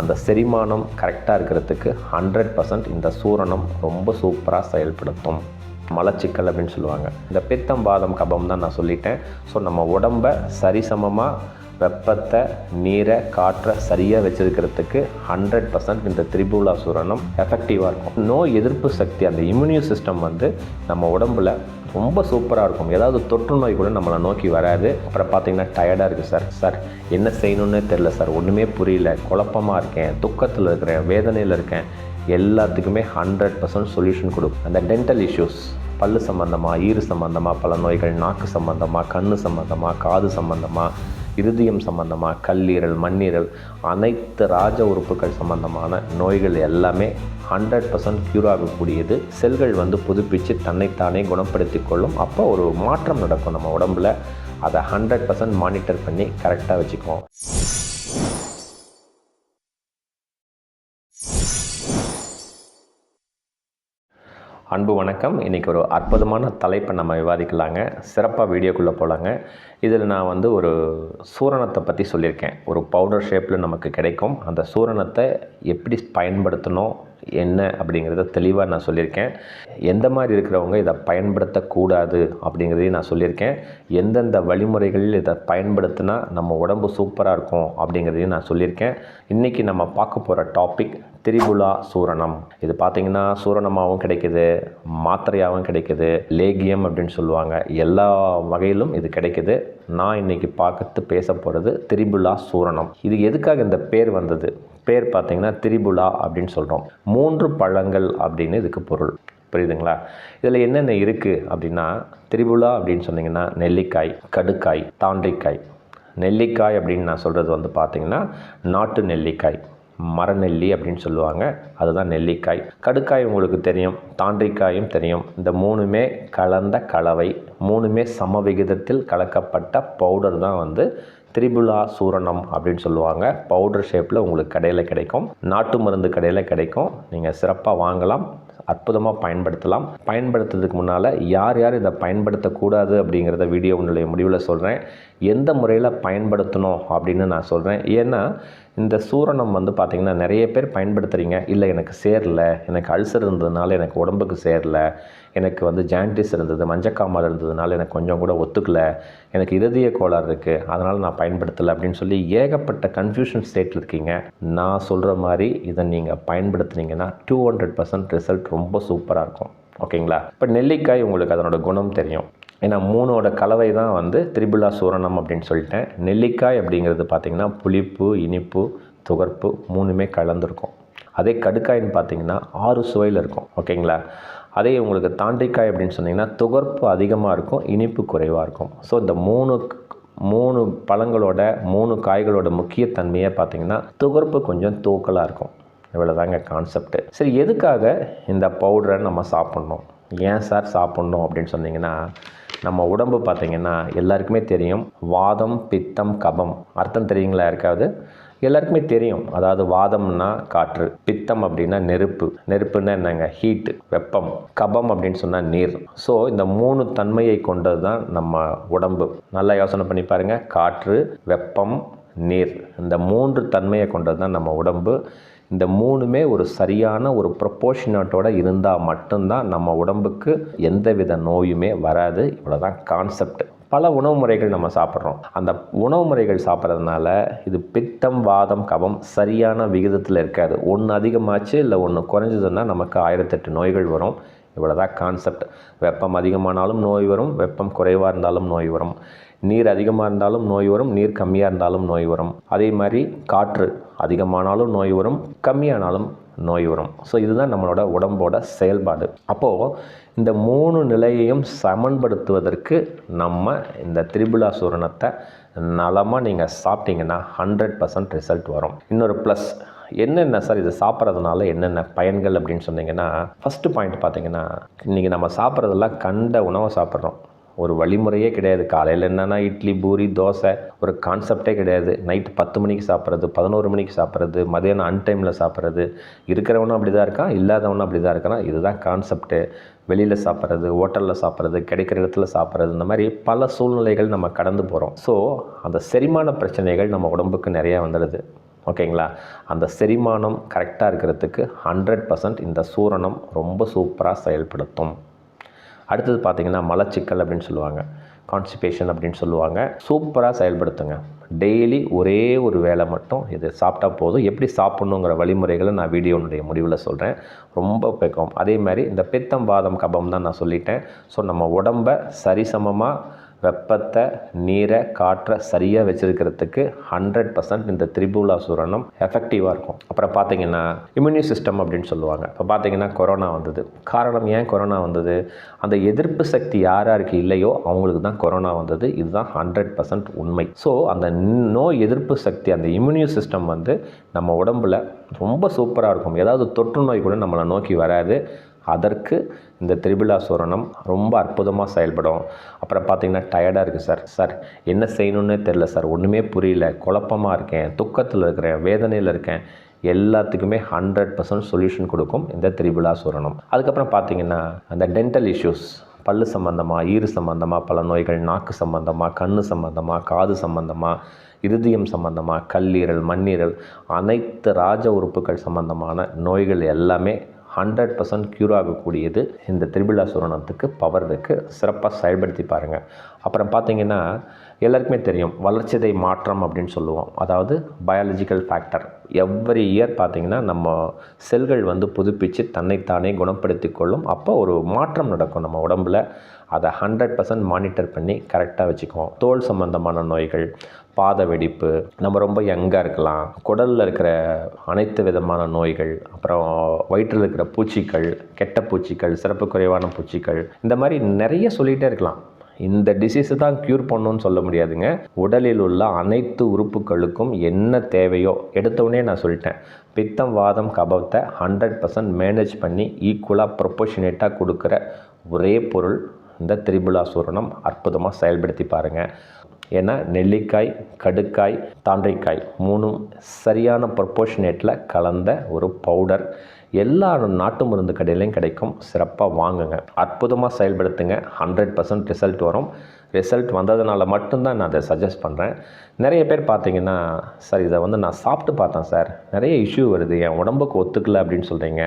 அந்த செரிமானம் கரெக்டாக இருக்கிறதுக்கு ஹண்ட்ரட் பர்சன்ட் இந்த சூரணம் ரொம்ப சூப்பராக செயல்படுத்தும். மலச்சிக்கல் அப்படின்னு சொல்லுவாங்க. இந்த பித்தம் பாதம் கபம் தான் நான் சொல்லிட்டேன். ஸோ நம்ம உடம்பை சரிசமமாக வெப்பத்தை நீரை காற்றை சரியாக வச்சிருக்கிறதுக்கு ஹண்ட்ரட் பர்சன்ட் இந்த திரிபுலா சூரணம் எஃபெக்டிவாக இருக்கும். நோய் எதிர்ப்பு சக்தி அந்த இம்யூனியன் சிஸ்டம் வந்து நம்ம உடம்புல ரொம்ப சூப்பராக இருக்கும். ஏதாவது தொற்று நோய் கூட நம்மளை நோக்கி வராது. அப்புறம் பார்த்தீங்கன்னா டயர்டாக இருக்குது சார் சார் என்ன செய்யணும்னே தெரில சார் ஒன்றுமே புரியல. குழப்பமாக இருக்கேன் துக்கத்தில் இருக்கிறேன் வேதனையில் இருக்கேன். எல்லாத்துக்குமே ஹண்ட்ரட் பர்சன்ட் சொல்யூஷன் கொடுக்கும். அந்த டென்டல் இஷ்யூஸ் பல்லு சம்மந்தமாக ஈறு சம்மந்தமாக பல நோய்கள் நாக்கு சம்மந்தமாக கண் சம்மந்தமாக காது சம்மந்தமாக இருதயம் சம்பந்தமாக கல்லீரல் மண்ணீரல் அனைத்து ராஜ உறுப்புகள் சம்பந்தமான நோய்கள் எல்லாமே ஹண்ட்ரட் பர்சன்ட் க்யூர் ஆகக்கூடியது. செல்கள் வந்து புதுப்பித்து தன்னைத்தானே குணப்படுத்தி கொள்ளும். அப்போ ஒரு மாற்றம் நடக்கும் நம்ம உடம்புல. அதை ஹண்ட்ரட் பர்சன்ட் மானிட்டர் பண்ணி கரெக்டாக வச்சுக்குவோம். அன்பு வணக்கம். இன்றைக்கி ஒரு அற்புதமான தலைப்பை நம்ம விவாதிக்கலாங்க. சிறப்பாக வீடியோக்குள்ளே போகலாங்க இதில் நான் வந்து ஒரு சூரணத்தை பற்றி சொல்லியிருக்கேன். ஒரு பவுடர் ஷேப்பில் நமக்கு கிடைக்கும். அந்த சூரணத்தை எப்படி பயன்படுத்தணும் என்ன அப்படிங்கிறத தெளிவாக நான் சொல்லியிருக்கேன். எந்த மாதிரி இருக்கிறவங்க இதை பயன்படுத்தக்கூடாது அப்படிங்கிறதையும் நான் சொல்லியிருக்கேன். எந்தெந்த வழிமுறைகளில் இதை பயன்படுத்தினா நம்ம உடம்பு சூப்பராக இருக்கும் அப்படிங்கிறதையும் நான் சொல்லியிருக்கேன். இன்றைக்கி நம்ம பார்க்க போகிற டாபிக் திரிபுலா சூரணம். இது பார்த்திங்கன்னா சூரணமாகவும் கிடைக்குது மாத்திரையாகவும் கிடைக்குது லேகியம் அப்படின்னு சொல்லுவாங்க. எல்லா வகையிலும் இது கிடைக்குது. நான் இன்றைக்கி பார்க்கறது பேச போகிறது திரிபுலா சூரணம். இது எதுக்காக இந்த பேர் வந்தது? பேர் பார்த்திங்கன்னா திரிபுலா அப்படின்னு சொல்கிறோம் மூன்று பழங்கள் அப்படின்னு இதுக்கு பொருள். புரியுதுங்களா? இதில் என்னென்ன இருக்குது அப்படின்னா திரிபுலா அப்படின்னு சொன்னிங்கன்னா நெல்லிக்காய் கடுக்காய் தாண்டிக்காய். நெல்லிக்காய் அப்படின்னு நான் சொல்கிறது வந்து பார்த்திங்கன்னா நாட்டு நெல்லிக்காய். மரநெல்லி அப்படின்னு சொல்லுவாங்க. அதுதான் நெல்லிக்காய். கடுக்காய் உங்களுக்கு தெரியும் தாண்டிக்காயும் தெரியும். இந்த மூணுமே கலந்த கலவை மூணுமே சம விகிதத்தில் கலக்கப்பட்ட பவுடர் தான் வந்து திரிபுலா சூரணம் அப்படின்னு சொல்லுவாங்க. பவுடர் ஷேப்பில் உங்களுக்கு கடையில் கிடைக்கும். நாட்டு மருந்து கடையில் கிடைக்கும். நீங்கள் சிறப்பாக வாங்கலாம் அற்புதமாக பயன்படுத்தலாம். பயன்படுத்துறதுக்கு முன்னால் யார் யார் இதை பயன்படுத்தக்கூடாது அப்படிங்கிறத வீடியோ வீடியோனுடைய முடிவில் சொல்கிறேன் எந்த முறையில் பயன்படுத்தணும் அப்படின்னு நான் சொல்கிறேன் ஏன்னா இந்த சூரணம் வந்து பார்த்திங்கன்னா நிறைய பேர் பயன்படுத்துகிறீங்க இல்லை எனக்கு சேரல. எனக்கு அல்சர் இருந்ததுனால எனக்கு உடம்புக்கு சேரல. எனக்கு வந்து ஜாண்டிஸ் இருந்தது மஞ்சக்காமல் இருந்ததுனால எனக்கு கொஞ்சம் கூட ஒத்துக்கலை. எனக்கு இருதய கோளாறு இருக்குது அதனால் நான் பயன்படுத்தலை அப்படின்னு சொல்லி ஏகப்பட்ட கன்ஃபியூஷன் ஸ்டேட்டில் இருக்கீங்க. நான் சொல்கிற மாதிரி இதை நீங்கள் பயன்படுத்துனீங்கன்னா டூ ஹண்ட்ரட் பர்சன்ட் ரிசல்ட் ரொம்ப சூப்பராக இருக்கும். ஓகேங்களா இப்போ நெல்லிக்காய் உங்களுக்கு அதனோட குணம் தெரியும். ஏன்னா மூணோட கலவை தான் வந்து திரிபுலா சூரணம் அப்படின்னு சொல்லிட்டேன். நெல்லிக்காய் அப்படிங்கிறது பார்த்திங்கன்னா புளிப்பு இனிப்பு துகர்ப்பு மூணுமே கலந்துருக்கும். அதே கடுக்காயின்னு பார்த்தீங்கன்னா ஆறு சுவையில் இருக்கும். ஓகேங்களா? அதே உங்களுக்கு தாண்டிக்காய் அப்படின்னு சொன்னிங்கன்னா துகர்ப்பு அதிகமாக இருக்கும் இனிப்பு குறைவாக இருக்கும். ஸோ இந்த மூணு மூணு பழங்களோட மூணு காய்களோட முக்கியத்தன்மையை பார்த்திங்கன்னா துகர்ப்பு கொஞ்சம் தூக்கலாக இருக்கும். இவ்வளோதாங்க கான்செப்ட்டு சரி எதுக்காக இந்த பவுடரை நம்ம சாப்பிட்ணும்? ஏன் சார் சாப்பிட்ணும் அப்படின்னு சொன்னிங்கன்னா நம்ம உடம்பு பார்த்திங்கன்னா எல்லாருக்குமே தெரியும். வாதம் பித்தம் கபம். அர்த்தம் தெரியுங்களா யாருக்காவது? எல்லாருக்குமே தெரியும். அதாவது வாதம்னா காற்று பித்தம் அப்படின்னா நெருப்பு. நெருப்புன்னா என்னங்க? ஹீட்டு வெப்பம். கபம் அப்படின்னு சொன்னால் நீர். ஸோ இந்த மூணு தன்மையை கொண்டது தான் நம்ம உடம்பு. நல்லா யோசனை பண்ணி பாருங்கள் காற்று வெப்பம் நீர். இந்த மூன்று தன்மையை கொண்டது தான் நம்ம உடம்பு. இந்த மூணுமே ஒரு சரியான ஒரு ப்ரொப்போர்ஷனட்டோட இருந்தால் மட்டும்தான் நம்ம உடம்புக்கு எந்தவித நோயுமே வராது. இவ்வளோதான் கான்செப்ட் பல உணவு முறைகள் நம்ம சாப்பிட்றோம். அந்த உணவு முறைகள் சாப்பிட்றதுனால இது பித்தம் வாதம் கபம் சரியான விகிதத்தில் இருக்காது. ஒன்று அதிகமாச்சு இல்லை ஒன்று குறைஞ்சதுன்னா நமக்கு ஆயிரத்தெட்டு நோய்கள் வரும். இவ்வளோதான் கான்செப்ட் வெப்பம் அதிகமானாலும் நோய் வரும். வெப்பம் குறைவாக இருந்தாலும் நோய் வரும். நீர் அதிகமாக இருந்தாலும் நோய் வரும் நீர் கம்மியாக இருந்தாலும் நோய் வரும். அதே மாதிரி காற்று அதிகமானாலும் நோய் வரும் கம்மியானாலும் நோய் வரும். ஸோ இதுதான் நம்மளோட உடம்போட செயல்பாடு. அப்போது இந்த மூணு நிலையையும் சமன்படுத்துவதற்கு நம்ம இந்த திரிபுலா சூரணத்தை நலமாக நீங்கள் சாப்பிட்டீங்கன்னா ஹண்ட்ரட் பர்சன்ட் ரிசல்ட் வரும். இன்னொரு ப்ளஸ் என்னென்ன சார் இது சாப்பிட்றதுனால என்னென்ன பயன்கள் அப்படின்னு சொன்னீங்கன்னா ஃபஸ்ட்டு பாயிண்ட் பார்த்தீங்கன்னா இன்றைக்கி நம்ம சாப்பிட்றதெல்லாம் கண்ட உணவை சாப்பிட்றோம். ஒரு வழிமுறையே கிடையாது. காலையில் என்னென்னா இட்லி பூரி தோசை ஒரு கான்செப்டே கிடையாது. நைட் பத்து மணிக்கு சாப்பிட்றது பதினோரு மணிக்கு சாப்பிட்றது மதியானம் அன்டைமில் சாப்பிட்றது. இருக்கிறவனும் அப்படி தான் இருக்கான் இல்லாதவனும் அப்படி தான் இருக்கான் இதுதான் கான்செப்ட்டு வெளியில் சாப்பிட்றது ஹோட்டலில் சாப்பிட்றது கிடைக்கிற இடத்துல சாப்பிட்றது இந்த மாதிரி பல சூழ்நிலைகள் நம்ம கடந்து போகிறோம் ஸோ அந்த செரிமான பிரச்சனைகள் நம்ம உடம்புக்கு நிறையா வந்துடுது. ஓகேங்களா? அந்த செரிமானம் கரெக்டாக இருக்கிறதுக்கு ஹண்ட்ரட் பர்சன்ட் இந்த சூரணம் ரொம்ப சூப்பராக செயல்படுத்தும். அடுத்தது பார்த்தீங்கன்னா மலச்சிக்கல் அப்படின்னு சொல்லுவாங்க. கான்ஸ்டிபேஷன் அப்படின்னு சொல்லுவாங்க. சூப்பராக செயல்படுத்துங்க. டெய்லி ஒரே ஒரு வேலை மட்டும் இது சாப்பிட்டா போதும். எப்படி சாப்பிட்ணுங்கிற வழிமுறைகளை நான் வீடியோனுடைய முடிவில் சொல்கிறேன் ரொம்ப பெக்கம். அதே மாதிரி இந்த பித்தம் வாதம் கபம் தான் நான் சொல்லிட்டேன். ஸோ நம்ம உடம்பை சரிசமமாக வெப்பத்தை நீரை காற்றை சரியாக வச்சுருக்கிறதுக்கு ஹண்ட்ரட் பர்சன்ட் இந்த திரிபுலா சூரணம் எஃபெக்டிவாக இருக்கும். அப்புறம் பார்த்தீங்கன்னா இம்யூனி சிஸ்டம் அப்படின்னு சொல்லுவாங்க. இப்போ பார்த்தீங்கன்னா கொரோனா வந்தது. காரணம் ஏன் கொரோனா வந்தது? அந்த எதிர்ப்பு சக்தி யார் யாருக்கு இல்லையோ அவங்களுக்கு தான் கொரோனா வந்தது. இதுதான் ஹண்ட்ரட் பர்சன்ட் உண்மை. ஸோ அந்த நோய் எதிர்ப்பு சக்தி அந்த இம்யூனி சிஸ்டம் வந்து நம்ம உடம்புல ரொம்ப சூப்பராக இருக்கும். ஏதாவது தொற்று நோய் கூட நம்மளை நோக்கி வராது. அதற்கு இந்த திரிபுலா சூரணம் ரொம்ப அற்புதமாக செயல்படும். அப்புறம் பார்த்தீங்கன்னா டயர்டாக இருக்குது சார் சார் என்ன செய்யணுன்னே தெரில சார் ஒன்றுமே புரியல. குழப்பமாக இருக்கேன். துக்கத்தில் இருக்கிறேன். வேதனையில் இருக்கேன். எல்லாத்துக்குமே ஹண்ட்ரட் பர்சன்ட் சொல்யூஷன் கொடுக்கும் இந்த திரிபுலா சூரணம். அதுக்கப்புறம் பார்த்தீங்கன்னா அந்த டென்டல் இஷ்யூஸ் பல்லு சம்மந்தமாக ஈறு சம்மந்தமாக பல நோய்கள் நாக்கு சம்மந்தமாக கண்ணு சம்மந்தமாக காது சம்மந்தமாக இருதயம் சம்மந்தமாக கல்லீரல் மண்ணீரல் அனைத்து ராஜ உறுப்புகள் சம்மந்தமான நோய்கள் எல்லாமே ஹண்ட்ரட் பர்சன்ட் க்யூர் ஆகக்கூடியது இந்த திருவிழா சூரணத்துக்கு பவர் இருக்குது சிறப்பாக செயல்படுத்தி பாருங்கள் அப்புறம் பார்த்தீங்கன்னா எல்லாருக்குமே தெரியும் வளர்ச்சிதை மாற்றம் அப்படின்னு சொல்லுவோம். அதாவது பயாலஜிக்கல் ஃபேக்டர் எவ்ரி இயர் பார்த்திங்கன்னா நம்ம செல்கள் வந்து புதுப்பித்து தன்னைத்தானே குணப்படுத்தி கொள்ளும். அப்போ ஒரு மாற்றம் நடக்கும் நம்ம உடம்பில். அதை ஹண்ட்ரட் பர்சன்ட் மானிட்டர் பண்ணி கரெக்டாக வச்சுக்குவோம். தோல் சம்பந்தமான நோய்கள் பாத வெடிப்பு நம்ம ரொம்ப யங்காக இருக்கலாம். குடலில் இருக்கிற அனைத்து விதமான நோய்கள் அப்புறம் வயிற்றில் இருக்கிற பூச்சிகள் கெட்ட பூச்சிகள் சிறப்பு குறைவான பூச்சிகள் இந்த மாதிரி நிறைய சொல்லிகிட்டே இருக்கலாம். இந்த டிசீஸு தான் க்யூர் பண்ணணும்னு சொல்ல முடியாதுங்க. உடலில் உள்ள அனைத்து உறுப்புகளுக்கும் என்ன தேவையோ எடுத்தவுடனே நான் சொல்லிட்டேன். பித்தம் வாதம் கபத்தை ஹண்ட்ரட் பர்சன்ட் மேனேஜ் பண்ணி ஈக்குவலாக ப்ரொபோஷனேட்டாக கொடுக்குற ஒரே பொருள் இந்த திரிபுலா சூரணம் அற்புதமாக செயல்படுத்தி பாருங்கள் ஏன்னா நெல்லிக்காய் கடுக்காய் தாண்டிக்காய் மூணும் சரியான ப்ரொப்போர்ஷனேட்டில் கலந்த ஒரு பவுடர் எல்லா நாட்டு மருந்து கடையிலையும் கிடைக்கும். சிறப்பாக வாங்குங்க. அற்புதமாக செயல்படுத்துங்க. ஹண்ட்ரட் பர்சன்ட் ரிசல்ட் வரும். ரிசல்ட் வந்ததுனால மட்டும்தான் நான் அதை சஜஸ்ட் பண்ணுறேன் நிறைய பேர் பார்த்தீங்கன்னா சார் இதை வந்து நான் சாப்பிட்டு பார்த்தேன் சார். நிறைய இஷ்யூ வருது. என் உடம்புக்கு ஒத்துக்கல அப்படின்னு சொல்கிறீங்க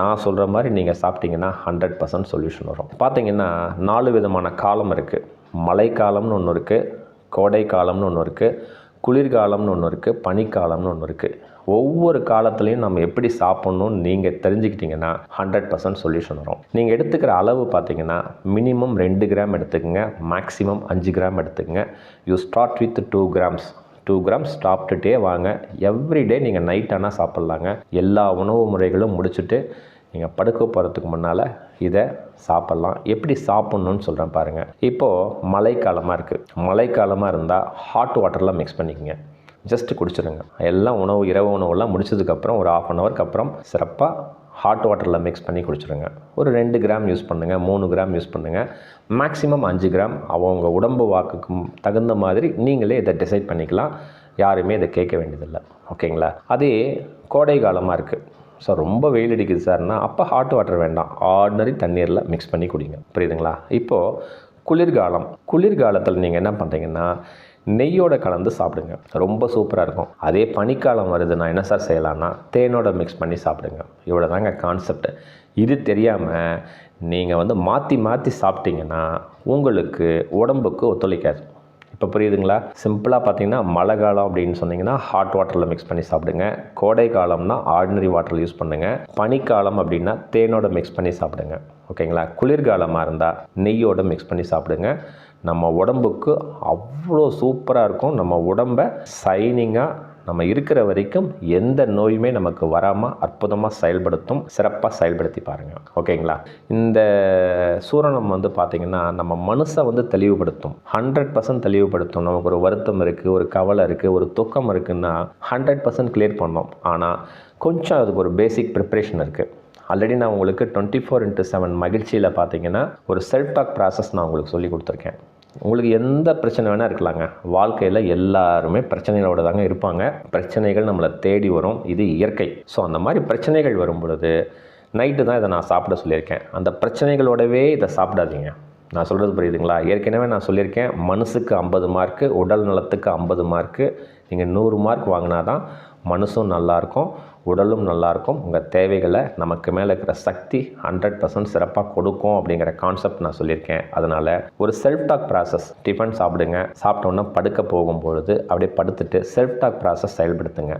நான் சொல்கிற மாதிரி நீங்கள் சாப்பிட்டீங்கன்னா ஹண்ட்ரட் பர்சன்ட் சொல்யூஷன் வரும். பார்த்தீங்கன்னா நாலு விதமான காலம் இருக்குது மழைக்காலம்னு ஒன்று இருக்குது கோடை காலம்னு ஒன்று இருக்குது குளிர்காலம்னு ஒன்று இருக்குது பனிக்காலம்னு ஒன்று இருக்குது ஒவ்வொரு காலத்துலேயும் நம்ம எப்படி சாப்பிட்ணுன்னு நீங்கள் தெரிஞ்சுக்கிட்டிங்கன்னா ஹண்ட்ரட் பர்சன்ட் சொல்யூஷன் வரும். நீங்கள் எடுத்துக்கிற அளவு பார்த்தீங்கன்னா மினிமம் ரெண்டு கிராம் எடுத்துக்கோங்க மேக்ஸிமம் அஞ்சு கிராம் எடுத்துக்கங்க. You start with two grams two grams சாப்பிட்டுட்டே வாங்க. எவ்ரிடே நீங்கள் நைட் ஆனால் சாப்பிட்லாங்க. எல்லா உணவு முறைகளும் முடிச்சுட்டு நீங்கள் படுக்க போகிறதுக்கு முன்னால் இதை சாப்பிட்லாம். எப்படி சாப்பிட்ணுன்னு சொல்கிறேன் பாருங்கள் இப்போது மழைக்காலமாக இருக்குது மழைக்காலமாக இருந்தால் ஹாட் வாட்டர்லாம் மிக்ஸ் பண்ணிக்கோங்க. ஜஸ்ட் குடிச்சிடுங்க எல்லாம் உணவு இரவு உணவுலாம் முடிச்சதுக்கப்புறம் ஒரு ஆஃப் அன் ஹவருக்கு அப்புறம் சிறப்பாக ஹாட் வாட்டரில் மிக்ஸ் பண்ணி குடிச்சிடுங்க ஒரு ரெண்டு கிராம் யூஸ் பண்ணுங்கள் மூணு கிராம் யூஸ் பண்ணுங்கள் மேக்ஸிமம் அஞ்சு கிராம் அவங்க உடம்பு வாக்குக்கு தகுந்த மாதிரி நீங்களே இதை டிசைட் பண்ணிக்கலாம். யாருமே இதை கேட்க வேண்டியதில்லை. ஓகேங்களா அதே கோடை காலமாக இருக்குது ஸோ ரொம்ப வெயில் அடிக்குது சார்னா அப்போ ஹாட் வாட்டர் வேண்டாம். ஆர்டினரி தண்ணீரில் மிக்ஸ் பண்ணி குடிங்க. புரியுதுங்களா? இப்போது குளிர்காலம். குளிர்காலத்தில் நீங்கள் என்ன பண்ணுறீங்கன்னா நெய்யோட கலந்து சாப்பிடுங்க. ரொம்ப சூப்பராக இருக்கும். அதே பனிக்காலம் வருதுன்னா என்ன சார் செய்யலான்னா தேனோட மிக்ஸ் பண்ணி சாப்பிடுங்க. இவ்வளோ தாங்க கான்செப்ட் இது தெரியாமல் நீங்கள் வந்து மாற்றி மாற்றி சாப்பிட்டீங்கன்னா உங்களுக்கு உடம்புக்கு ஒத்துழைக்காது. இப்போ புரியுதுங்களா? சிம்பிளாக பார்த்தீங்கன்னா மழை காலம் அப்படின்னு சொன்னீங்கன்னா ஹாட் வாட்டரில் மிக்ஸ் பண்ணி சாப்பிடுங்க. கோடை காலம்னா ஆர்டினரி வாட்டரில் யூஸ் பண்ணுங்கள் பனிக்காலம் அப்படின்னா தேனோட மிக்ஸ் பண்ணி சாப்பிடுங்க. ஓகேங்களா? குளிர்காலமாக இருந்தால் நெய்யோட மிக்ஸ் பண்ணி சாப்பிடுங்க. நம்ம உடம்புக்கு அவ்வளோ சூப்பராக இருக்கும். நம்ம உடம்பை சைனிங்காக நம்ம இருக்கிற வரைக்கும் எந்த நோயுமே நமக்கு வராமல் அற்புதமாக செயல்படுத்தும் சிறப்பாக செயல்படுத்தி பாருங்கள் ஓகேங்களா? இந்த சூரணம் வந்து பார்த்திங்கன்னா நம்ம மனசை வந்து தெளிவுபடுத்தும். Hundred percent தெளிவுபடுத்தும். நமக்கு ஒரு வருத்தம் இருக்குது ஒரு கவலை இருக்குது ஒரு துக்கம் இருக்குன்னா ஹண்ட்ரட் பர்சன்ட் கிளியர் பண்ணோம். ஆனால் கொஞ்சம் அதுக்கு ஒரு பேசிக் ப்ரிப்ரேஷன் இருக்குது ஆல்ரெடி நான் உங்களுக்கு டுவெண்ட்டி ஃபோர் இன்ட்டு செவன் மகிழ்ச்சியில் பார்த்தீங்கன்னா ஒரு செல்ஃப் டாக் ப்ராசஸ் நான் உங்களுக்கு சொல்லி கொடுத்துருக்கேன். உங்களுக்கு எந்த பிரச்சனை வேணால் இருக்கலாங்க. வாழ்க்கையில் எல்லாருமே பிரச்சனைகளோட தாங்க இருப்பாங்க. பிரச்சனைகள் நம்மளை தேடி வரும். இது இயற்கை. ஸோ அந்த மாதிரி பிரச்சனைகள் வரும் பொழுது நைட்டு தான் இதை நான் சாப்பிட சொல்லியிருக்கேன். அந்த பிரச்சனைகளோடவே இதை சாப்பிடாதீங்க. நான் சொல்கிறது புரியுதுங்களா? ஏற்கனவே நான் சொல்லியிருக்கேன். மனசுக்கு ஐம்பது மார்க்கு உடல் நலத்துக்கு ஐம்பது மார்க்கு நீங்கள் நூறு மார்க் வாங்கினா தான் மனசும் நல்லாயிருக்கும் உடலும் நல்லாயிருக்கும் உங்கள் தேவைகளை நமக்கு மேலே இருக்கிற சக்தி ஹண்ட்ரட் பர்சன்ட் சிறப்பாக கொடுக்கும் அப்படிங்கிற கான்செப்ட் நான் சொல்லியிருக்கேன். அதனால் ஒரு செல்ஃப் டாக் ப்ராசஸ் டிஃபன் சாப்பிடுங்க. சாப்பிட்டோன்னே படுக்க போகும்பொழுது அப்படியே படுத்துட்டு செல்ஃப் டாக் ப்ராசஸ் செயல்படுத்துங்க.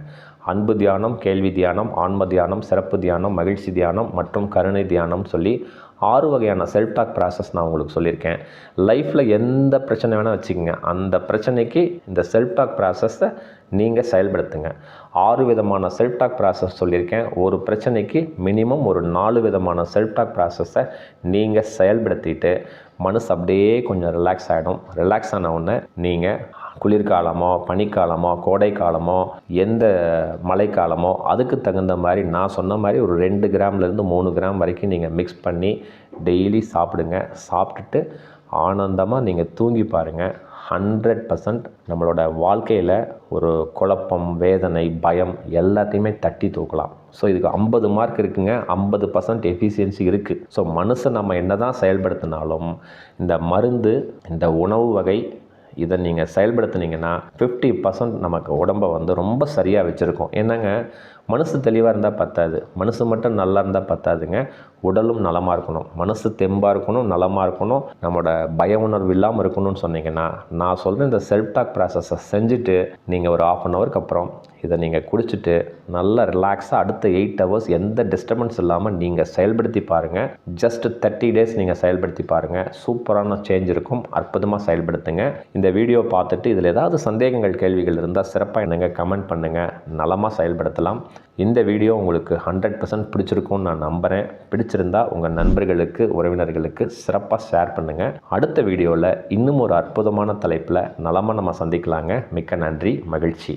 அன்பு தியானம் கேள்வி தியானம் ஆன்ம தியானம் சிறப்பு தியானம் மகிழ்ச்சி தியானம் மற்றும் கருணை தியானம் சொல்லி ஆறு வகையான செல்ஃப் டாக் ப்ராசஸ் நான் உங்களுக்கு சொல்லியிருக்கேன். லைஃப்பில் எந்த பிரச்சனை வேணால் வச்சுக்கோங்க. அந்த பிரச்சனைக்கு இந்த செல்ஃப் டாக் ப்ராசஸை நீங்கள் செயல்படுத்துங்க. ஆறு விதமான செல்ஃப் டாக் ப்ராசஸ் சொல்லியிருக்கேன். ஒரு பிரச்சனைக்கு மினிமம் ஒரு நாலு விதமான செல்ஃப் டாக் ப்ராசஸை நீங்கள் செயல்படுத்திட்டு மனசு அப்படியே கொஞ்சம் ரிலாக்ஸ் ஆகிடும் ரிலாக்ஸ் ஆன உடனே நீங்கள் குளிர்காலமோ பனிக்காலமோ கோடைக்காலமோ எந்த மழைக்காலமோ அதுக்கு தகுந்த மாதிரி நான் சொன்ன மாதிரி ஒரு ரெண்டு கிராம்லேருந்து மூணு கிராம் வரைக்கும் நீங்கள் மிக்ஸ் பண்ணி டெய்லி சாப்பிடுங்க. சாப்பிட்டுட்டு ஆனந்தமாக நீங்கள் தூங்கி பாருங்கள் ஹண்ட்ரட் பர்சன்ட் நம்மளோட வாழ்க்கையில் ஒரு குழப்பம் வேதனை பயம் எல்லாத்தையுமே தட்டி தூக்கலாம். ஸோ இதுக்கு ஐம்பது மார்க் இருக்குங்க. ஐம்பது பர்சன்ட் எஃபிஷியன்சி இருக்குது ஸோ மனுஷன் நம்ம என்ன தான் செயல்படுத்தினாலும் இந்த மருந்து இந்த உணவு வகை இதை நீங்கள் செயல்படுத்துனீங்கன்னா ஃபிஃப்டி பர்சன்ட் நமக்கு உடம்பை வந்து ரொம்ப சரியாக வச்சுருக்கோம். என்னங்க? மனசு தெளிவாக இருந்தால் பத்தாது. மனசு மட்டும் நல்லா இருந்தால் பத்தாதுங்க. உடலும் நலமாக இருக்கணும். மனசு தெம்பாக இருக்கணும் நலமாக இருக்கணும். நம்மளோட பய உணர்வு இல்லாமல் இருக்கணும்னு சொன்னீங்கன்னா நான் சொல்கிற இந்த செல்ஃப் டாக் ப்ராசஸை செஞ்சுட்டு நீங்கள் ஒரு ஆஃப் அன் ஹவருக்கு அப்புறம் இதை நீங்கள் குடிச்சிட்டு நல்லா ரிலாக்ஸாக அடுத்த எயிட் ஹவர்ஸ் எந்த டிஸ்டர்பன்ஸ் இல்லாமல் நீங்கள் செயல்படுத்தி பாருங்கள் ஜஸ்ட் தேர்ட்டி டேஸ் நீங்கள் செயல்படுத்தி பாருங்கள் சூப்பரான சேஞ்ச் இருக்கும். அற்புதமாக செயல்படுத்துங்க. இந்த வீடியோ பார்த்துட்டு இதில் ஏதாவது சந்தேகங்கள் கேள்விகள் இருந்தால் சிறப்பாக எனக்கு கமெண்ட் பண்ணுங்கள் நலமாக செயல்படுத்தலாம். இந்த வீடியோ உங்களுக்கு ஹண்ட்ரட் பர்சன்ட் பிடிச்சிருக்கும்னு நான் நம்புகிறேன் பிடிச்சிருந்தா உங்கள் நண்பர்களுக்கு உறவினர்களுக்கு சிறப்பாக ஷேர் பண்ணுங்கள் அடுத்த வீடியோவில் இன்னும் ஒரு அற்புதமான தலைப்பில் நலமாக நம்ம சந்திக்கலாங்க. மிக்க நன்றி மகிழ்ச்சி.